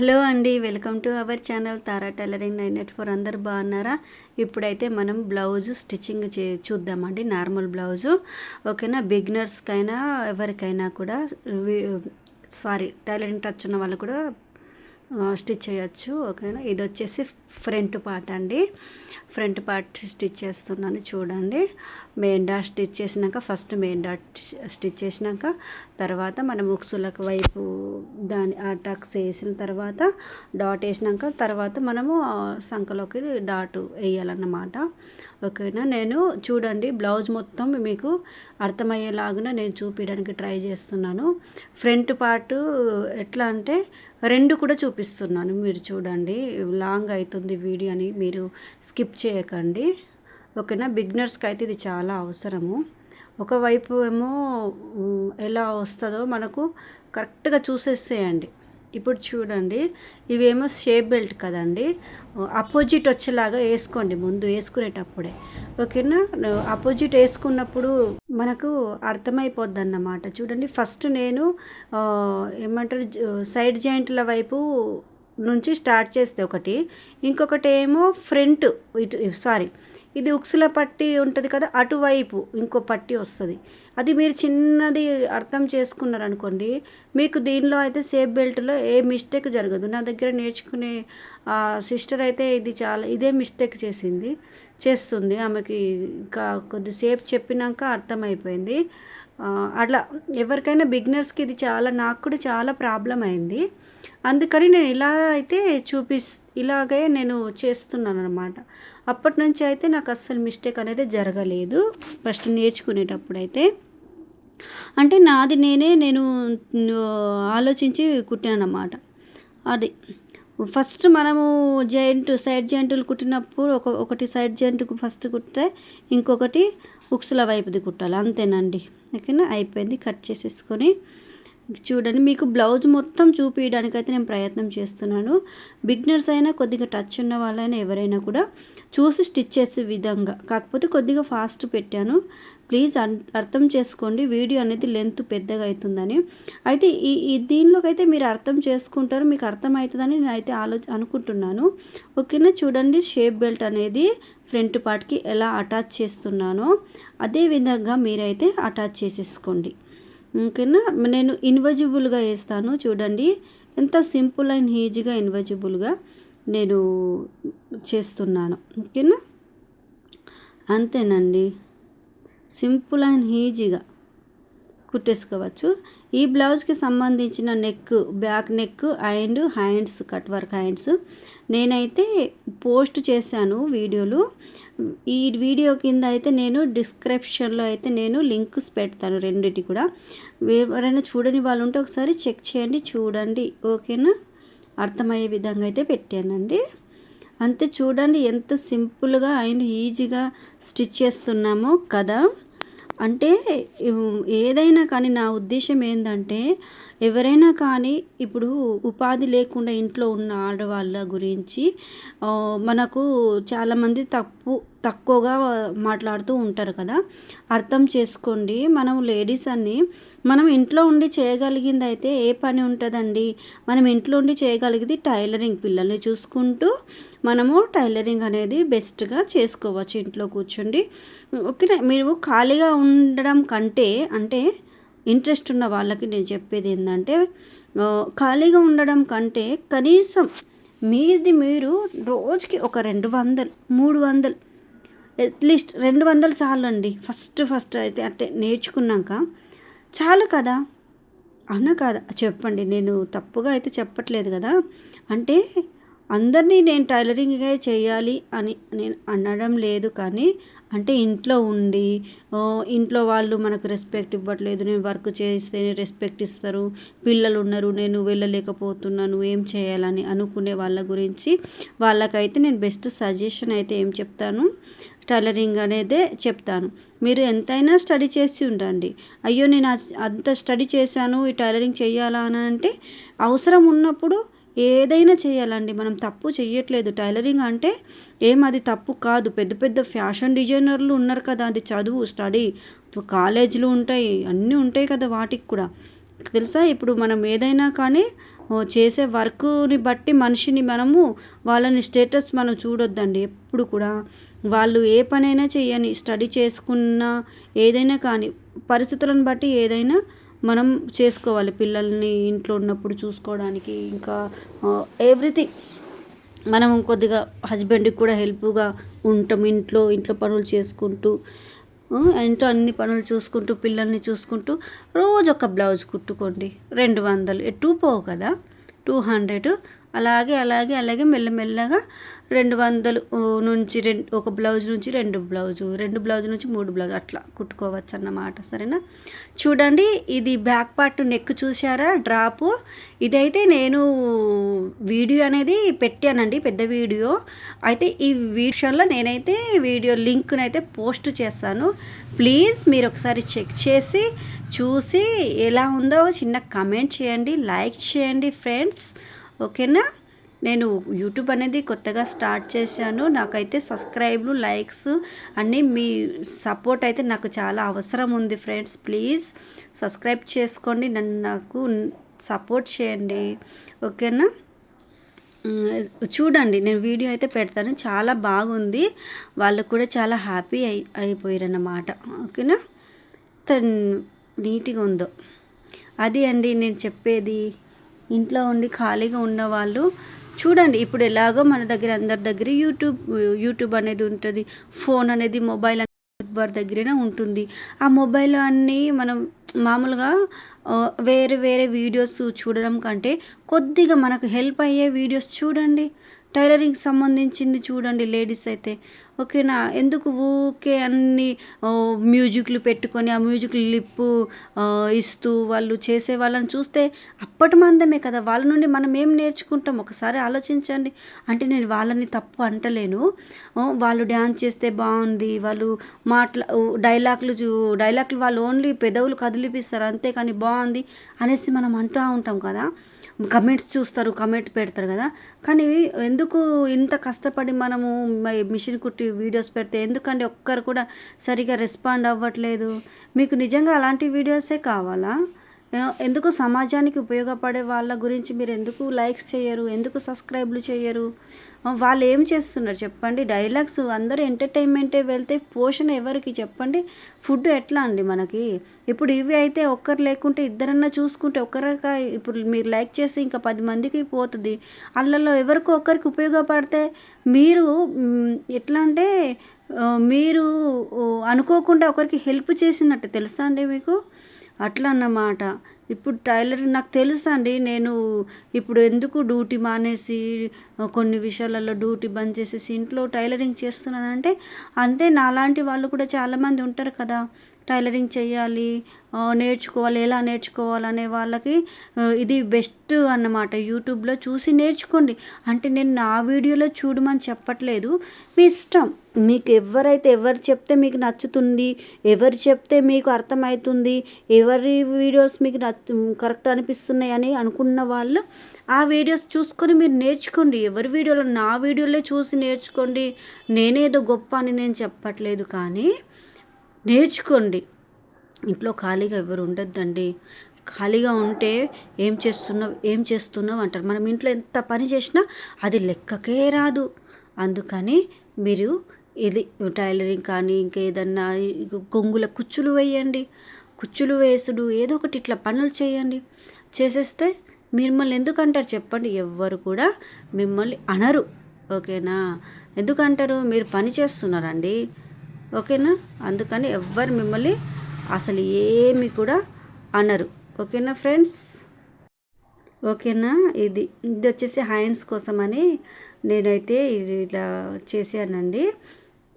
Hello అండి welcome to our channel Tara tailoring nine eight four. అందరు బాగున్నారా? ఇప్పుడైతే మనం బ్లౌజు స్టిచ్చింగ్ చే చూద్దామండి నార్మల్ బ్లౌజు. ఓకేనా? బిగినర్స్కైనా ఎవరికైనా కూడా సారీ టైలరింగ్ టచ్ ఉన్న వాళ్ళు కూడా స్టిచ్ చేయొచ్చు. ఓకేనా? ఇది వచ్చేసి ఫ్రంట్ పార్ట్ అండి. ఫ్రంట్ పార్ట్ స్టిచ్ చేస్తున్నాను చూడండి. మెయిన్ డాట్ స్టిచ్ చేసినాక ఫస్ట్ మెయిన్ డాట్ స్టిచ్ చేసినాక తర్వాత మనం ఉక్సులకు వైపు దాని ఆ టక్స్ వేసిన తర్వాత డాట్ వేసినాక తర్వాత మనము సంఖలోకి డాట్ వేయాలన్నమాట. ఓకేనా? నేను చూడండి బ్లౌజ్ మొత్తం మీకు అర్థమయ్యేలాగా నేను చూపించడానికి ట్రై చేస్తున్నాను. ఫ్రంట్ పార్ట్ ఎట్లా అంటే రెండు కూడా చూపిస్తున్నాను మీరు చూడండి. లాంగ్ అవుతుంది వీడియో అని మీరు స్కిప్ చేయకండి. ఓకేనా? బిగ్నర్స్కి అయితే ఇది చాలా అవసరము. ఒకవైపు ఏమో ఎలా వస్తుందో మనకు కరెక్ట్గా చూసేసేయండి. ఇప్పుడు చూడండి ఇవేమో షేప్ బెల్ట్ కదండి. అపోజిట్ వచ్చేలాగా వేసుకోండి ముందు వేసుకునేటప్పుడే. ఓకేనా? అపోజిట్ వేసుకున్నప్పుడు మనకు అర్థమైపోద్ది అన్నమాట చూడండి ఫస్ట్ నేను ఏమంటారు సైడ్ జాయింట్ల వైపు నుంచి స్టార్ట్ చేస్తే ఒకటి. ఇంకొకటి ఏమో ఫ్రంట్ ఇటు సారీ. ఇది ఉక్సుల పట్టి ఉంటుంది కదా అటువైపు ఇంకో పట్టి వస్తుంది. అది మీరు చిన్నది అర్థం చేసుకున్నారనుకోండి మీకు దీనిలో అయితే సేఫ్ బెల్ట్లో ఏ మిస్టేక్ జరగదు. నా దగ్గర నేర్చుకునే సిస్టర్ అయితే ఇది చాలా ఇదే మిస్టేక్ చేసింది చేస్తుంది. ఆమెకి ఇంకా కొద్దిసేపు చెప్పినాక అర్థమైపోయింది. అట్లా ఎవరికైనా బిగినర్స్కి ఇది చాలా నాకు కూడా చాలా ప్రాబ్లం అయింది. అందుకని నేను ఇలా అయితే చూపిస్ ఇలాగే నేను చేస్తున్నాను అనమాట అప్పటి నుంచి అయితే నాకు అస్సలు మిస్టేక్ అనేది జరగలేదు ఫస్ట్ నేర్చుకునేటప్పుడైతే. అంటే నాది నేనే నేను ఆలోచించి కుట్టాను అన్నమాట అది. ఫస్ట్ మనము జాయింట్ సైడ్ జాయింట్లు కుట్టినప్పుడు ఒక ఒకటి సైడ్ జాయింట్కు ఫస్ట్ కుట్టే ఇంకొకటి ఉక్సుల వైపుది కుట్టాలి. అంతేనండి. ఓకేనా? అయిపోయింది. కట్ చేసేసుకొని చూడండి మీకు బ్లౌజ్ మొత్తం చూపించడానికి అయితే నేను ప్రయత్నం చేస్తున్నాను. బిగ్నర్స్ అయినా కొద్దిగా టచ్ ఉన్న వాళ్ళైనా ఎవరైనా కూడా చూసి స్టిచ్ చేసే విధంగా కాకపోతే కొద్దిగా ఫాస్ట్ పెట్టాను. ప్లీజ్ అర్థం చేసుకోండి వీడియో అనేది లెంత్ పెద్దగా అవుతుందని. అయితే ఈ దీనిలోకి అయితే మీరు అర్థం చేసుకుంటారు మీకు అర్థమవుతుందని నేను అయితే ఆలోచ అనుకుంటున్నాను. ఓకేనా? చూడండి షేప్ బెల్ట్ అనేది ఫ్రంట్ పార్ట్కి ఎలా అటాచ్ చేస్తున్నానో అదే విధంగా మీరైతే అటాచ్ చేసేసుకోండి. ఓకేనా నేను ఇన్వజిబుల్గా వేస్తాను చూడండి. ఎంత సింపుల్ అండ్ ఈజీగా ఇన్వజిబుల్గా నేను చేస్తున్నాను. ఓకేనా అంతేనండి. సింపుల్ అండ్ ఈజీగా. కుట్టేసుకోవచ్చు. ఈ బ్లౌజ్కి సంబంధించిన neck back neck and hands cut work hands నేనైతే పోస్ట్ చేశాను వీడియోలు. ఈ వీడియో కింద అయితే నేను డిస్క్రిప్షన్లో అయితే నేను లింక్స్ పెడతాను రెండింటి కూడా. ఎవరైనా చూడని వాళ్ళు ఉంటే ఒకసారి చెక్ చేయండి చూడండి. ఓకేనా? అర్థమయ్యే విధంగా అయితే పెట్టానండి. అంతే చూడండి ఎంత సింపుల్గా అండ్ ఈజీగా స్టిచ్ చేస్తున్నామో కదా. అంటే ఏదైనా కానీ నా ఉద్దేశం ఏంటంటే ఎవరైనా కానీ ఇప్పుడు ఉపాధి లేకుండా ఇంట్లో ఉన్న ఆడవాళ్ళ గురించి మనకు చాలామంది తప్పు తక్కువగా మాట్లాడుతూ ఉంటారు కదా. అర్థం చేసుకోండి. మనం లేడీస్ అన్ని మనం ఇంట్లో ఉండి చేయగలిగింది అయితే ఏ పని ఉంటుందండి? మనం ఇంట్లో ఉండి చేయగలిగింది టైలరింగ్ పిల్లల్ని చూసుకుంటూ మనము టైలరింగ్ అనేది బెస్ట్గా చేసుకోవచ్చు ఇంట్లో కూర్చుండి. ఓకే మీరు ఖాళీగా ఉండడం కంటే అంటే ఇంట్రెస్ట్ ఉన్న వాళ్ళకి నేను చెప్పేది ఏంటంటే ఖాళీగా ఉండడం కంటే కనీసం మీది మీరు రోజుకి ఒక రెండు వందలు మూడు వందలు అట్లీస్ట్ రెండు వందలు చాలండి. ఫస్ట్ ఫస్ట్ అయితే అంటే నేర్చుకున్నాక చాలు కదా? అన్న కాదా? చెప్పండి. నేను తప్పుగా అయితే చెప్పట్లేదు కదా? అంటే అందరినీ నేను టైలరింగే చేయాలి అని నేను అనడం లేదు కానీ అంటే ఇంట్లో ఉండి ఇంట్లో వాళ్ళు మనకు రెస్పెక్ట్ ఇవ్వట్లేదు నేను వర్క్ చేస్తే రెస్పెక్ట్ ఇస్తారు పిల్లలు ఉన్నారు నేను వెళ్ళలేకపోతున్నాను ఏం చేయాలని అనుకునే వాళ్ళ గురించి వాళ్ళకైతే నేను బెస్ట్ సజెషన్ అయితే ఏం చెప్తాను టైలరింగ్ అనేదే చెప్తాను. మీరు ఎంతైనా స్టడీ చేసి ఉండండి. అయ్యో నేను అంత స్టడీ చేశాను ఈ టైలరింగ్ చేయాలా అని అంటే అవసరం ఉన్నప్పుడు ఏదైనా చేయాలండి. మనం తప్పు చేయట్లేదు టైలరింగ్ అంటే ఏం? అది తప్పు కాదు. పెద్ద పెద్ద ఫ్యాషన్ డిజైనర్లు ఉన్నారు కదా. అది చదువు స్టడీ కాలేజీలు ఉంటాయి. అన్నీ ఉంటాయి కదా వాటికి కూడా. తెలుసా? ఇప్పుడు మనం ఏదైనా కానీ చేసే వర్క్ని బట్టి మనిషిని మనము వాళ్ళని స్టేటస్ మనం చూడొద్దండి. ఎప్పుడు కూడా. వాళ్ళు ఏ పనైనా చేయని స్టడీ చేసుకున్న ఏదైనా కానీ పరిస్థితులను బట్టి ఏదైనా మనం చేసుకోవాలి. పిల్లల్ని ఇంట్లో ఉన్నప్పుడు చూసుకోవడానికి ఇంకా ఎవ్రీథింగ్ మనం కొద్దిగా హస్బెండ్కి కూడా హెల్ప్గా ఉంటాం. ఇంట్లో ఇంట్లో పనులు చేసుకుంటూ ఇంట్లో అన్ని పనులు చూసుకుంటూ పిల్లల్ని చూసుకుంటూ రోజు ఒక బ్లౌజ్ కుట్టుకోండి. రెండు వందలు. ఎటు పోవు కదా? టూ హండ్రెడ్ అలాగే అలాగే అలాగే మెల్లమెల్లగా రెండు వందలు నుంచి రెండు ఒక బ్లౌజ్ నుంచి రెండు బ్లౌజు రెండు బ్లౌజ్ నుంచి మూడు బ్లౌజ్ అట్లా కుట్టుకోవచ్చు అన్నమాట సరేనా? చూడండి ఇది బ్యాక్ పార్ట్ నెక్ చూసారా డ్రాపు. ఇదైతే నేను వీడియో అనేది పెట్టానండి పెద్ద వీడియో. అయితే ఈ విషయంలో నేనైతే వీడియో లింక్ను అయితే పోస్ట్ చేస్తాను. ప్లీజ్ మీరు ఒకసారి చెక్ చేసి చూసి ఎలా ఉందో చిన్న కమెంట్ చేయండి లైక్ చేయండి ఫ్రెండ్స్. ఓకేనా? నేను యూట్యూబ్ అనేది కొత్తగా స్టార్ట్ చేశాను. నాకైతే సబ్స్క్రైబ్లు లైక్స్ అన్నీ మీ సపోర్ట్ అయితే నాకు చాలా అవసరం ఉంది ఫ్రెండ్స్. ప్లీజ్ సబ్స్క్రైబ్ చేసుకోండి. నన్ను నాకు సపోర్ట్ చేయండి. ఓకేనా? చూడండి నేను వీడియో అయితే పెడతాను. చాలా బాగుంది. వాళ్ళు కూడా చాలా హ్యాపీ అయి అయిపోయారు అన్నమాట ఓకేనా నీట్గా ఉందో. అది అండి నేను చెప్పేది. ఇంట్లో ఉండి ఖాళీగా ఉన్నవాళ్ళు చూడండి ఇప్పుడు ఎలాగో మన దగ్గర అందరి దగ్గర యూట్యూబ్ యూట్యూబ్ అనేది ఉంటుంది ఫోన్ అనేది మొబైల్ వారి దగ్గరనే ఉంటుంది. ఆ మొబైల్ అన్నీ మనం మామూలుగా వేరే వేరే వీడియోస్ చూడడం కంటే కొద్దిగా మనకు హెల్ప్ అయ్యే వీడియోస్ చూడండి. టైలరింగ్ సంబంధించింది చూడండి లేడీస్ అయితే. ఓకేనా? ఎందుకు ఊకే అన్ని మ్యూజిక్లు పెట్టుకొని ఆ మ్యూజిక్ లిప్పు ఇస్తూ వాళ్ళు చేసే వాళ్ళని చూస్తే అప్పటి మందమే కదా. వాళ్ళ నుండి మనం ఏం నేర్చుకుంటాం? ఒకసారి ఆలోచించండి. అంటే నేను వాళ్ళని తప్పు అంటలేను. వాళ్ళు డ్యాన్స్ చేస్తే బాగుంది. వాళ్ళు మాట్లా డైలాగ్లు చూ- డైలాగ్లు వాళ్ళు ఓన్లీ పెదవులు కదిలిపిస్తారు. అంతేకాని బాగుంది అనేసి మనం అంటూ ఉంటాం కదా. కమెంట్స్ చూస్తారు కమెంట్ పెడతారు కదా. కానీ ఎందుకు ఇంత కష్టపడి మనము మిషన్ కుట్టి వీడియోస్ పెడితే ఎందుకంటే ఒక్కరు కూడా సరిగా రెస్పాండ్ అవ్వట్లేదు? మీకు నిజంగా అలాంటి వీడియోసే కావాలా? ఎందుకు సమాజానికి ఉపయోగపడే వాళ్ళ గురించి మీరు ఎందుకు లైక్స్ చేయరు? ఎందుకు సబ్స్క్రైబ్లు చేయరు? వాళ్ళు ఏం చేస్తున్నారు చెప్పండి? డైలాగ్స్ అందరూ ఎంటర్టైన్మెంటే వెళ్తే పోషణ ఎవరికి చెప్పండి? ఫుడ్ ఎట్లా అండి మనకి? ఇప్పుడు ఇవి అయితే ఒక్కరు లేకుంటే ఇద్దరన్నా చూసుకుంటే ఒక్కరక ఇప్పుడు మీరు లైక్ చేసి ఇంకా పది మందికి పోతుంది. అల్లలో ఎవరికో ఒక్కరికి ఉపయోగపడితే మీరు ఎట్లా అంటే మీరు అనుకోకుండా ఒకరికి హెల్ప్ చేసినట్టు తెలుసా అండి మీకు? అట్లా అన్నమాట ఇప్పుడు టైలరింగ్ నాకు తెలుసు అండి నేను ఇప్పుడు ఎందుకు డ్యూటీ మానేసి కొన్ని విషయాలలో డ్యూటీ బంద్ చేసేసి ఇంట్లో టైలరింగ్ చేస్తున్నానంటే అంటే నాలాంటి వాళ్ళు కూడా చాలామంది ఉంటారు కదా. టైలరింగ్ చేయాలి నేర్చుకోవాలి ఎలా నేర్చుకోవాలనే వాళ్ళకి ఇది బెస్ట్ అన్నమాట. యూట్యూబ్లో చూసి నేర్చుకోండి. అంటే నేను నా వీడియోలో చూడమని చెప్పట్లేదు. మీ ఇష్టం. మీకు ఎవరైతే ఎవరు చెప్తే మీకు నచ్చుతుంది ఎవరు చెప్తే మీకు అర్థమవుతుంది ఎవరి వీడియోస్ మీకు నచ్చు కరెక్ట్ అనిపిస్తున్నాయి అని అనుకున్న వాళ్ళు ఆ వీడియోస్ చూసుకొని మీరు నేర్చుకోండి. ఎవరి వీడియోలో నా వీడియోలే చూసి నేర్చుకోండి. నేనేదో గొప్ప అని నేను చెప్పట్లేదు కానీ నేర్చుకోండి. ఇంట్లో ఖాళీగా ఎవరు ఉండొద్దండి. ఖాళీగా ఉంటే ఏం చేస్తున్నావు ఏం చేస్తున్నావు అంటారు. మనం ఇంట్లో ఎంత పని చేసినా అది లెక్కకే రాదు. అందుకని మీరు ఇది టైలరింగ్ కానీ ఇంకా గొంగుల కుచ్చులు వేయండి. కుచ్చులు వేసుడు ఏదో ఒకటి ఇట్లా పనులు చేయండి. చేసేస్తే మిమ్మల్ని ఎందుకంటారు చెప్పండి. ఎవ్వరు కూడా మిమ్మల్ని అనరు. ఓకేనా? ఎందుకంటారు? మీరు పని చేస్తున్నారండి ఓకేనా? అందుకని ఎవ్వరు మిమ్మల్ని అసలు ఏమి కూడా అనరు. ఓకేనా ఫ్రెండ్స్? ఓకేనా? ఇది ఇది వచ్చేసి హ్యాండ్స్ కోసమని నేనైతే ఇది ఇలా చేశానండి.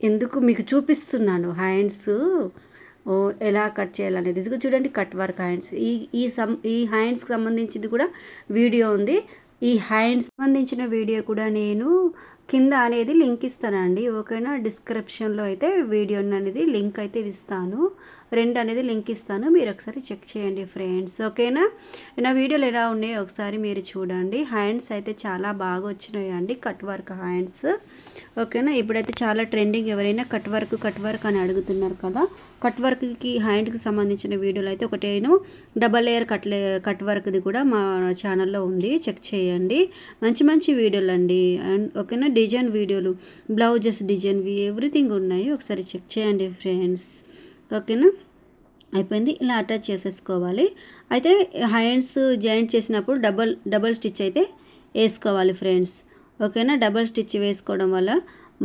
ఎందుకు మీకు చూపిస్తున్నాను హ్యాండ్స్? ఓ, ఎలా కట్ చేయాలనేది. ఇది చూడండి కట్ వర్క్ హ్యాండ్స్. ఈ ఈ సం ఈ హ్యాండ్స్కి సంబంధించింది కూడా వీడియో ఉంది. ఈ హ్యాండ్స్ సంబంధించిన వీడియో కూడా నేను కింద అనేది లింక్ ఇస్తానండి. ఓకేనా డిస్క్రిప్షన్లో అయితే వీడియో అనేది లింక్ అయితే ఇస్తాను. రెండు అనేది లింక్ ఇస్తాను. మీరు ఒకసారి చెక్ చేయండి ఫ్రెండ్స్. ఓకేనా? నా వీడియోలు ఎలా ఉన్నాయో ఒకసారి మీరు చూడండి. హ్యాండ్స్ అయితే చాలా బాగా వచ్చినాయండి. Cut work hands. ఓకేనా? ఇప్పుడైతే చాలా ట్రెండింగ్ ఎవరైనా కట్ వర్క్ కట్ వర్క్ అని అడుగుతున్నారు కదా. కట్ వర్క్కి హ్యాండ్కి సంబంధించిన వీడియోలు అయితే ఒకటేను డబల్ లేయర్ కట్ కట్ వర్క్ది కూడా మా ఛానల్లో ఉంది. చెక్ చేయండి. మంచి మంచి వీడియోలు అండి. అండ్ ఓకేనా? డిజైన్ వీడియోలు బ్లౌజెస్ డిజైన్వి ఎవ్రీథింగ్ ఉన్నాయి. ఒకసారి చెక్ చేయండి ఫ్రెండ్స్. ఓకేనా? అయిపోయింది. ఇలా అటాచ్ చేసేసుకోవాలి. అయితే హ్యాండ్స్ జాయింట్ చేసినప్పుడు డబల్ డబల్ స్టిచ్ అయితే వేసుకోవాలి ఫ్రెండ్స్. ఓకేనా? డబల్ స్టిచ్ వేసుకోవడం వల్ల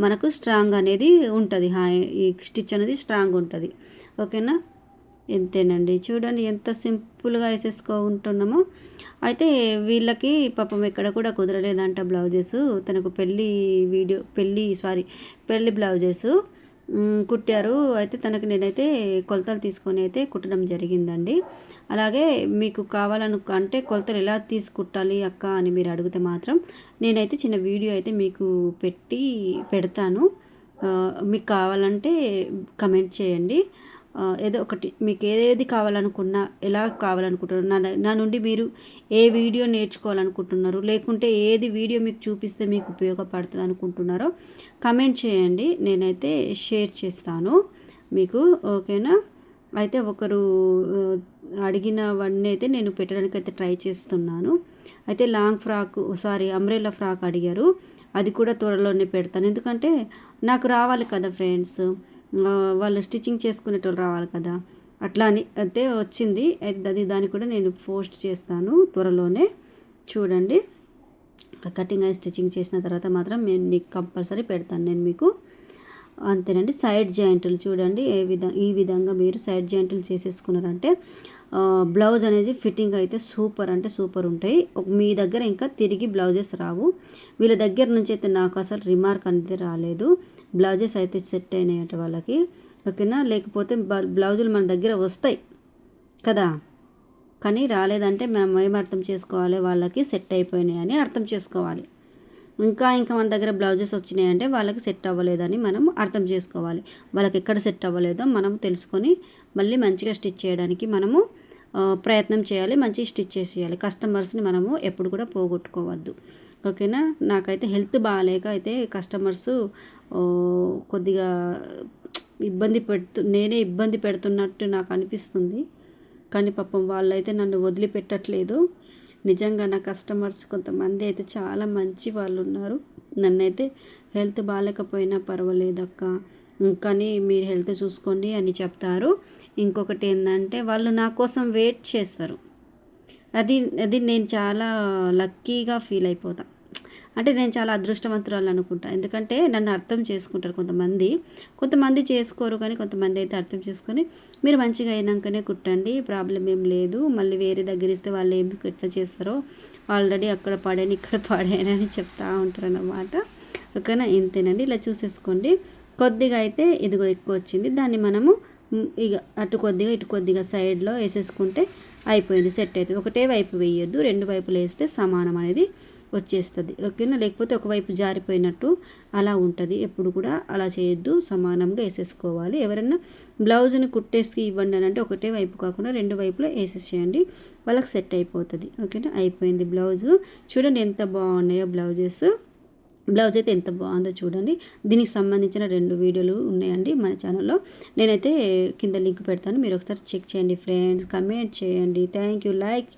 మనకు స్ట్రాంగ్ అనేది ఉంటుంది. ఈ స్టిచ్ అనేది స్ట్రాంగ్ ఉంటుంది. ఓకేనా? ఎంతేనండి చూడండి ఎంత సింపుల్గా వేసేసుకుంటున్నామో. అయితే వీళ్ళకి పాపం ఎక్కడ కూడా కుదరలేదంట బ్లౌజెస్. తనకు పెళ్ళి వీడియో పెళ్ళి సారీ పెళ్ళి బ్లౌజెస్. కుట్టారు. అయితే తనకు నేనైతే కొలతలు తీసుకొని అయితే కుట్టడం జరిగిందండి. అలాగే మీకు కావాలను అంటే కొలతలు ఎలా తీసుకుట్టాలి అక్క అని మీరు అడిగితే మాత్రం నేనైతే చిన్న వీడియో అయితే మీకు పెట్టి పెడతాను. మీకు కావాలంటే కమెంట్ చేయండి. ఏదో ఒకటి మీకు ఏది కావాలనుకున్నా ఎలా కావాలనుకుంటున్నారు నా నా నుండి మీరు ఏ వీడియో నేర్చుకోవాలనుకుంటున్నారు లేకుంటే ఏది వీడియో మీకు చూపిస్తే మీకు ఉపయోగపడుతుంది అనుకుంటున్నారో కమెంట్ చేయండి నేనైతే షేర్ చేస్తాను మీకు ఓకేనా? అయితే ఒకరు అడిగినవన్నీ అయితే నేను పెట్టడానికి అయితే ట్రై చేస్తున్నాను. అయితే long frock sorry umbrella frock అడిగారు. అది కూడా త్వరలోనే పెడతాను. ఎందుకంటే నాకు రావాలి కదా ఫ్రెండ్స్ వాళ్ళు స్టిచ్చింగ్ చేసుకునేటోళ్ళు రావాలి కదా. అట్లా అని అయితే వచ్చింది. అయితే అది దాన్ని కూడా నేను పోస్ట్ చేస్తాను త్వరలోనే. చూడండి. కటింగ్ అయి స్టిచ్చింగ్ చేసిన తర్వాత మాత్రం నేను మీకు కంపల్సరీ పెడతాను నేను మీకు. అంతేనండి. సైడ్ జాయింట్లు చూడండి. ఏ విధంగా ఈ విధంగా మీరు సైడ్ జాయింట్లు చేసేసుకున్నారంటే బ్లౌజ్ అనేది ఫిట్టింగ్ అయితే సూపర్ అంటే సూపర్ ఉంటాయి. మీ దగ్గర ఇంకా తిరిగి బ్లౌజెస్ రావు. వీళ్ళ దగ్గర నుంచి అయితే నాకు అసలు రిమార్క్ అనేది రాలేదు. బ్లౌజెస్ అయితే సెట్ అయినాయట వాళ్ళకి ఓకేనా? లేకపోతే బ్లౌజులు మన దగ్గర వస్తాయి కదా? కానీ రాలేదంటే మనం ఏం అర్థం చేసుకోవాలి? వాళ్ళకి సెట్ అయిపోయినాయి అని అర్థం చేసుకోవాలి. ఇంకా ఇంకా మన దగ్గర బ్లౌజెస్ వచ్చినాయంటే వాళ్ళకి సెట్ అవ్వలేదని మనం అర్థం చేసుకోవాలి. వాళ్ళకి ఎక్కడ సెట్ అవ్వలేదో మనం తెలుసుకొని మళ్ళీ మంచిగా స్టిచ్ చేయడానికి మనము ప్రయత్నం చేయాలి. మంచిగా స్టిచ్ చేసేయాలి. కస్టమర్స్ని మనము ఎప్పుడు కూడా పోగొట్టుకోవద్దు. ఓకేనా? నాకైతే హెల్త్ బాగాలేక అయితే కస్టమర్స్ కొద్దిగా ఇబ్బంది పెడుతు నేనే ఇబ్బంది పెడుతున్నట్టు నాకు అనిపిస్తుంది. కానీ పాపం వాళ్ళైతే నన్ను వదిలిపెట్టట్లేదు. నిజంగా నా కస్టమర్స్ కొంతమంది అయితే చాలా మంచి వాళ్ళు ఉన్నారు నన్నైతే హెల్త్ బాగాలేకపోయినా పర్వాలేదు అక్క కానీ మీరు హెల్త్ చూసుకోండి అని చెప్తారు. ఇంకొకటి ఏంటంటే వాళ్ళు నా కోసం వెయిట్ చేస్తారు. అది అది నేను చాలా లక్కీగా ఫీల్ అయిపోతాను అంటే నేను చాలా అదృష్టవంతురాలు అనుకుంటా. ఎందుకంటే నన్ను అర్థం చేసుకుంటారు కొంతమంది. కొంతమంది చేసుకోరు కానీ కొంతమంది అయితే అర్థం చేసుకొని మీరు మంచిగా అయినాకనే కుట్టండి ప్రాబ్లం ఏం లేదు. మళ్ళీ వేరే దగ్గర ఇస్తే వాళ్ళు ఏమి ఎట్లా చేస్తారో ఆల్రెడీ అక్కడ పాడాను ఇక్కడ పడానని చెప్తా ఉంటారు అన్నమాట ఓకేనా? ఇంతేనండి. ఇలా చూసేసుకోండి. కొద్దిగా అయితే ఇదిగో ఎక్కువ వచ్చింది. దాన్ని మనము ఇక అటు కొద్దిగా ఇటు కొద్దిగా సైడ్లో వేసేసుకుంటే అయిపోయింది. సెట్ అవుతుంది. ఒకటే వైపు వేయొద్దు. రెండు వైపులు వేస్తే సమానం అనేది వచ్చేస్తుంది. ఓకేనా? లేకపోతే ఒకవైపు జారిపోయినట్టు అలా ఉంటుంది. ఎప్పుడు కూడా అలా చేయొద్దు. సమానంగా వేసేసుకోవాలి. ఎవరైనా బ్లౌజ్ని కుట్టేసి ఇవ్వండి అని అంటే ఒకటే వైపు కాకుండా రెండు వైపులో వేసేసేయండి. వాళ్ళకి సెట్ అయిపోతుంది. ఓకేనా? అయిపోయింది బ్లౌజు. చూడండి ఎంత బాగున్నాయో బ్లౌజెస్. బ్లౌజ్ అయితే ఎంత బాగుందో చూడండి. దీనికి సంబంధించిన రెండు వీడియోలు ఉన్నాయండి మన ఛానల్లో. నేనైతే కింద లింక్ పెడతాను. మీరు ఒకసారి చెక్ చేయండి ఫ్రెండ్స్. కమెంట్ చేయండి. Thank you. లైక్